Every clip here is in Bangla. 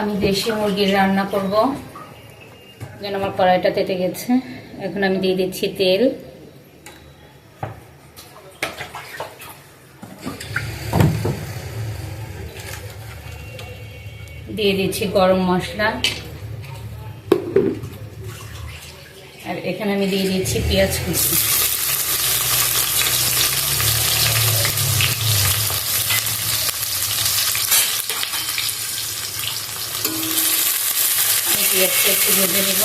আমি দেশি মুরগির রান্না করব। যেন আমার কড়াইটা তেতে গেছে। এখন আমি দিয়ে দিচ্ছি তেল। দিয়ে দিচ্ছি গরম মশলা। আর এখানে আমি দিয়ে দিচ্ছি পেঁয়াজ কুচি আমি পেঁয়াজটা একটু ভেজে নেব।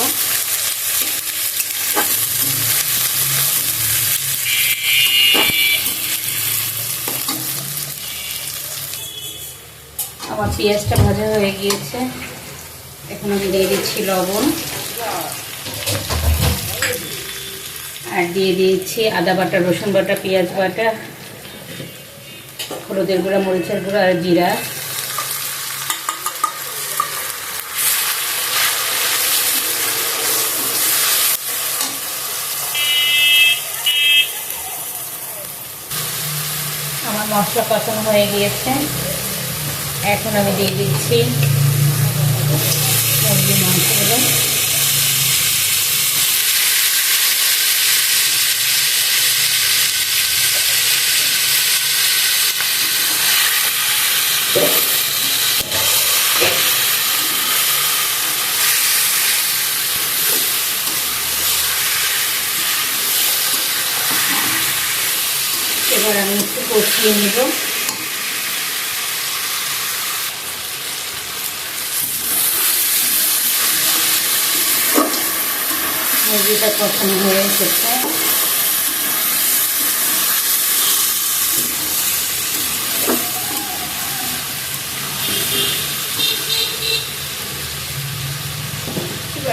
আমার পেঁয়াজটা ভাজা হয়ে গিয়েছে। এখন আমি দিয়ে দিচ্ছি লবণ। আর দিয়ে দিয়েছি আদা বাটা, রসুন বাটা, পেঁয়াজ বাটা, হলুদের গুঁড়া, মরিচের গুঁড়া আর জিরা। আমার মশলা কষানো হয়ে গিয়েছে। এখন আমি দিয়ে দিচ্ছি এবার আমি একটু কষিয়ে নেব মুরগিটা কষানো হয়ে এসেছে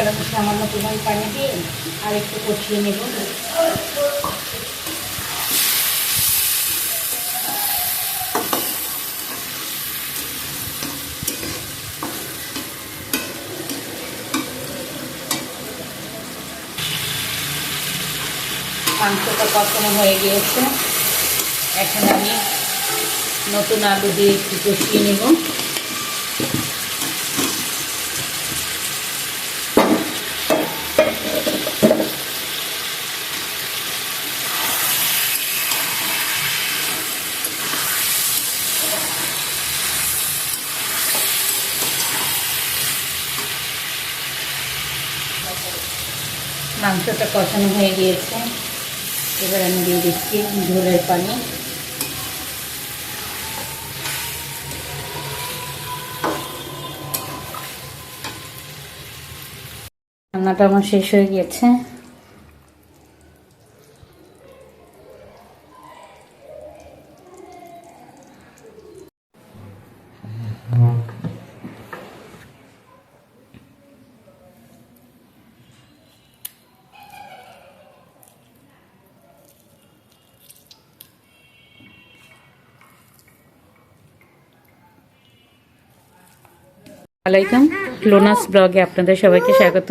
এবার সামান্য পরিমাণ পানি দিয়ে আর একটু কষিয়ে নেব মাংসটা কষানো হয়ে গিয়েছে। এখন আমি নতুন আলু দিয়ে একটু কষিয়ে নেব। মাংসটা কষানো হয়ে গিয়েছে। এবার আমি দিয়ে দিচ্ছি ঝোলের পানি। রান্নাটা আমার শেষ হয়ে গিয়েছে। আলাইকুম। লোনাস ব্লগে আপনাদের সবাইকে স্বাগত।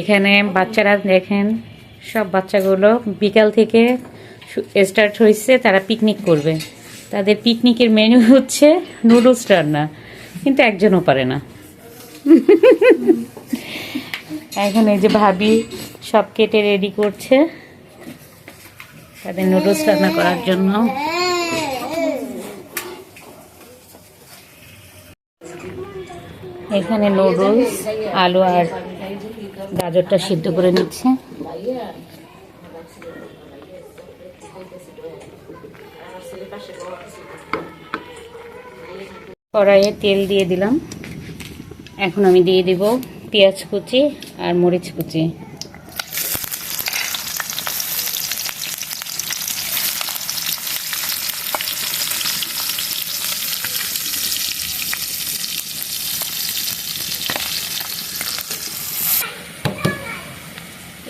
এখানে বাচ্চারা দেখেন, সব বাচ্চাগুলো বিকাল থেকে স্টার্ট হয়েছে তারা পিকনিক করবে। তাদের পিকনিকের মেনু হচ্ছে নুডলস রান্না, কিন্তু একজনও পারে না। এখন এই যে ভাবি সব কেটে রেডি করছে, তাদের নুডলস রান্না করার জন্য। এখানে নুডলস, আলু আর গাজরটা সিদ্ধ করে নিচ্ছে। কড়াইয়ে তেল দিয়ে দিলাম। এখন আমি দিয়ে দিব পেঁয়াজ কুচি আর মরিচ কুচি।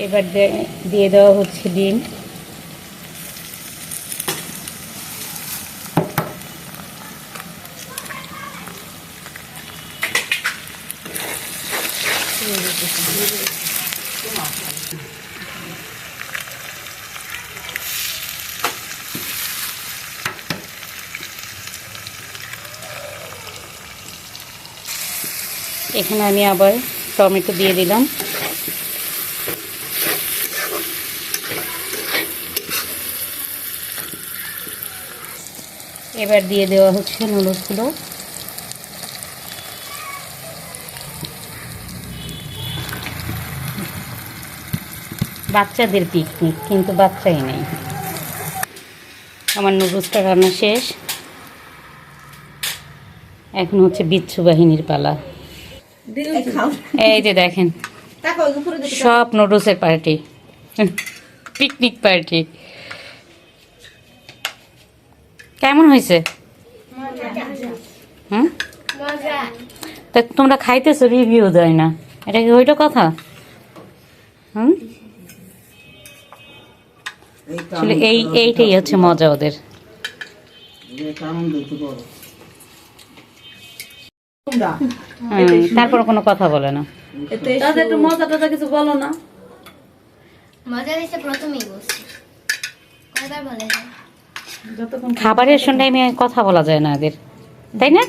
এবার দিয়ে দেওয়া হচ্ছে ডিম। এখানে আমি আবার টমেটো দিয়ে দিলাম। এবার দিয়ে দেওয়া হচ্ছে নুডলসগুলো বাচ্চাদের পিকনিক কিন্তু বাচ্চাই নেই। আমার নুডলসটা রান্না শেষ। এখন হচ্ছে বিচ্ছু বাহিনীর পালা। এই যে দেখেন সব নুডলসের পার্টি পিকনিক পার্টি কেমন হয়েছে? হুম? তা তোমরা খাইতেছো রিভিউ দেয় না। এটা কি ওইটা কথা? হুম? আসলে এই এইটাই হচ্ছে মজা ওদের। তারপর কোনো কথা বলে না। তাদের একটু মজা টজা কিছু বলো না। মজা দিতে প্রথমেই বলছি। কয়বার বলে? খাবারের সঙ্গে কথা বলা যায় না এদের তাই না?